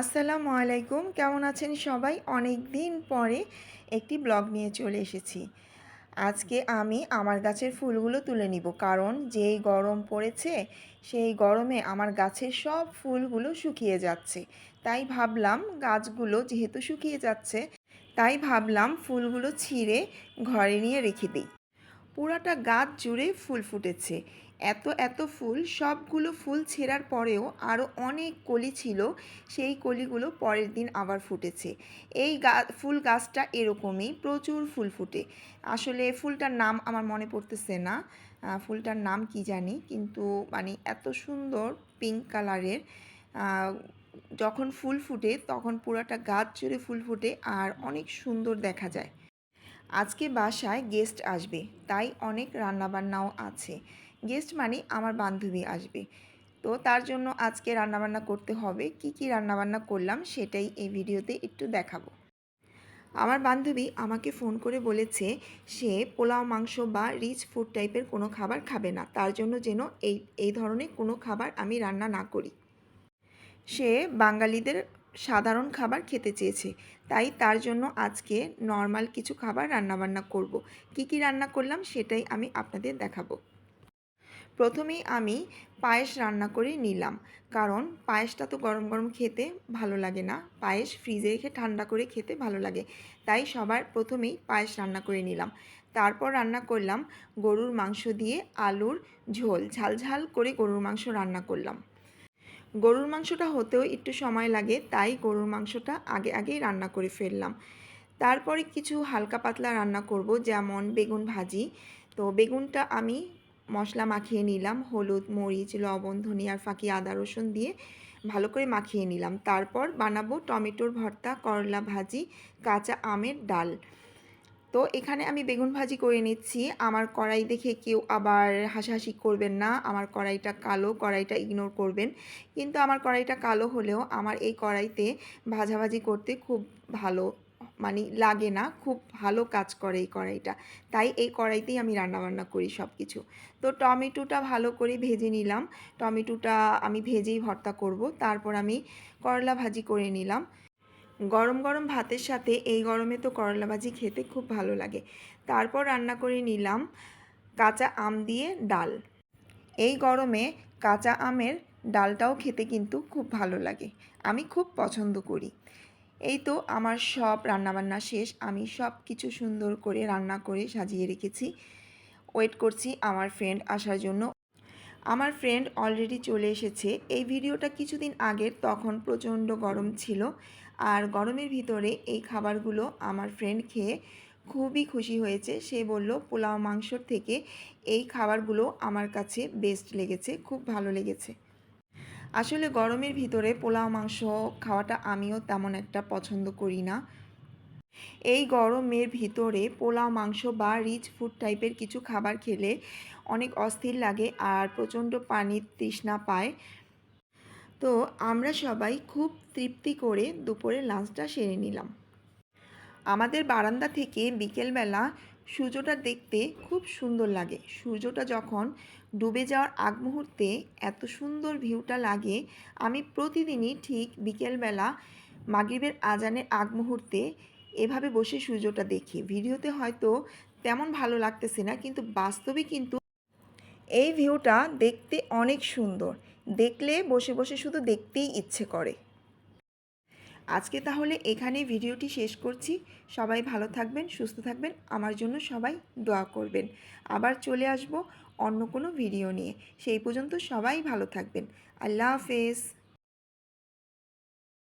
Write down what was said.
আসসালামু আলাইকুম। কেমন আছেন সবাই? অনেক দিন পরে একটি ব্লগ নিয়ে চলে এসেছি। আজকে আমি আমার গাছের ফুলগুলো তুলে নিব। কারণ যেই গরম পড়েছে, সেই গরমে আমার গাছের সব ফুলগুলো শুকিয়ে যাচ্ছে। তাই ভাবলাম গাছগুলো যেহেতু শুকিয়ে যাচ্ছে, তাই ভাবলাম ফুলগুলো ছিঁড়ে ঘরে নিয়ে রেখে দিই। পুরাটা গাছ জুড়ে ফুল ফুটেছে। এত এত ফুল, সবগুলো ফুল ছেঁড়ার পরেও আরও অনেক কলি ছিল, সেই কলিগুলো পরের দিন আবার ফুটেছে। এই গা, ফুল গাছটা এরকমই, প্রচুর ফুল ফুটে। আসলে ফুলটার নাম আমার মনে পড়তেছে না। ফুলটার নাম কি জানি, কিন্তু মানে এত সুন্দর পিঙ্ক কালারের যখন ফুল ফুটে, তখন পুরাটা গাছ জুড়ে ফুল ফুটে আর অনেক সুন্দর দেখা যায়। আজকে বাসায় গেস্ট আসবে, তাই অনেক রান্নাবান্নাও আছে। গেস্ট মানে আমার বান্ধবী আসবে। তো তার জন্য আজকে রান্নাবান্না করতে হবে। কি কি রান্নাবান্না করলাম সেটাই এই ভিডিওতে একটু দেখাবো। আমার বান্ধবী আমাকে ফোন করে বলেছে, সে পোলাও, মাংস বা রিচ ফুড টাইপের কোনো খাবার খাবে না। তার জন্য যেন এই এই ধরনের কোনো খাবার আমি রান্না না করি। সে বাঙালিদের সাধারণ খাবার খেতে চেয়েছে। তাই তার জন্য আজকে নর্মাল কিছু খাবার রান্নাবান্না করব। কি কি রান্না করলাম সেটাই আমি আপনাদের দেখাবো। প্রথমেই আমি পায়েস রান্না করে নিলাম। কারণ পায়েসটা তো গরম গরম খেতে ভালো লাগে না। পায়েস ফ্রিজে রেখে ঠান্ডা করে খেতে ভালো লাগে। তাই সবার প্রথমেই পায়েস রান্না করে নিলাম। তারপর রান্না করলাম গরুর মাংস দিয়ে আলুর ঝোল। ঝালঝাল করে গরুর মাংস রান্না করলাম। গরুর মাংসটা হতেও একটু সময় লাগে, তাই গরুর মাংসটা আগে আগেই রান্না করে ফেললাম। তারপরে কিছু হালকা পাতলা রান্না করব, যেমন বেগুন ভাজি। তো বেগুনটা আমি মশলা মাখিয়ে নিলাম, হলুদ, মরিচ, লবণ ধনিয়ার ফাঁকি, আদা, রসুন দিয়ে ভালো করে মাখিয়ে নিলাম। তারপর বানাবো টমেটোর ভর্তা, করলা ভাজি, কাঁচা আমের ডাল। তো এখানে আমি বেগুন ভাজি করে নিচ্ছি। আমার কড়াই দেখে কেউ আবার হাসাহাসি করবেন না। আমার কড়াইটা কালো, কড়াইটা ইগনোর করবেন। কিন্তু আমার কড়াইটা কালো হলেও আমার এই কড়াইতে ভাজাভাজি করতে খুব ভালো মানে লাগে না, খুব ভালো কাজ করে এই কড়াইটা। তাই এই কড়াইতেই আমি রান্নাবান্না করি সব কিছু তো টমেটোটা ভালো করে ভেজে নিলাম। টমেটোটা আমি ভেজেই ভর্তা করব। তারপর আমি করলা ভাজি করে নিলাম। গরম গরম ভাতের সাথে এই গরমে তো করলা ভাজি খেতে খুব ভালো লাগে। তারপর রান্না করে নিলাম কাঁচা আম দিয়ে ডাল। এই গরমে কাঁচা আমের ডালটাও খেতে কিন্তু খুব ভালো লাগে। আমি খুব পছন্দ করি। এই তো আমার সব রান্নাবান্না শেষ। আমি সব কিছু সুন্দর করে রান্না করে সাজিয়ে রেখেছি। ওয়েট করছি আমার ফ্রেন্ড আসার জন্য। আমার ফ্রেন্ড অলরেডি চলে এসেছে। এই ভিডিওটা কিছুদিন আগের, তখন প্রচণ্ড গরম ছিল। আর গরমের ভিতরে এই খাবারগুলো আমার ফ্রেন্ড খেয়ে খুবই খুশি হয়েছে। সে বলল, পোলাও মাংসর থেকে এই খাবারগুলো আমার কাছে বেস্ট লেগেছে, খুব ভালো লেগেছে। আসলে গরমের ভিতরে পোলাও মাংস খাওয়াটা আমিও তেমন একটা পছন্দ করি না। এই গরমের ভিতরে পোলাও মাংস বা রিচ ফুড টাইপের কিছু খাবার খেলে অনেক অস্থির লাগে আর প্রচণ্ড পানির তৃষ্ণা পায়। তো আমরা সবাই খুব তৃপ্তি করে দুপুরে লাঞ্চটা সেরে নিলাম। আমাদের বারান্দা থেকে বিকেলবেলা সূর্যটা দেখতে খুব সুন্দর লাগে। সূর্যটা যখন ডুবে যাওয়ার আগ মুহূর্তে এত সুন্দর ভিউটা লাগে, আমি প্রতিদিনই ঠিক বিকেলবেলা মাগরিবের আজানের আগ মুহূর্তে এভাবে বসে সূর্যটা দেখি। ভিডিওতে হয়তো তেমন ভালো লাগতেছে না, কিন্তু বাস্তবে কিন্তু এই ভিউটা দেখতে অনেক সুন্দর। দেখলে, বসে বসে শুধু দেখতেই ইচ্ছে করে। আজকে তাহলে এখানে ভিডিওটি শেষ করছি। সবাই ভালো থাকবেন, সুস্থ থাকবেন। আমার জন্য সবাই দোয়া করবেন। আবার চলে আসব অন্য কোনো ভিডিও নিয়ে। সেই পর্যন্ত সবাই ভালো থাকবেন। আল্লাহ হাফেজ।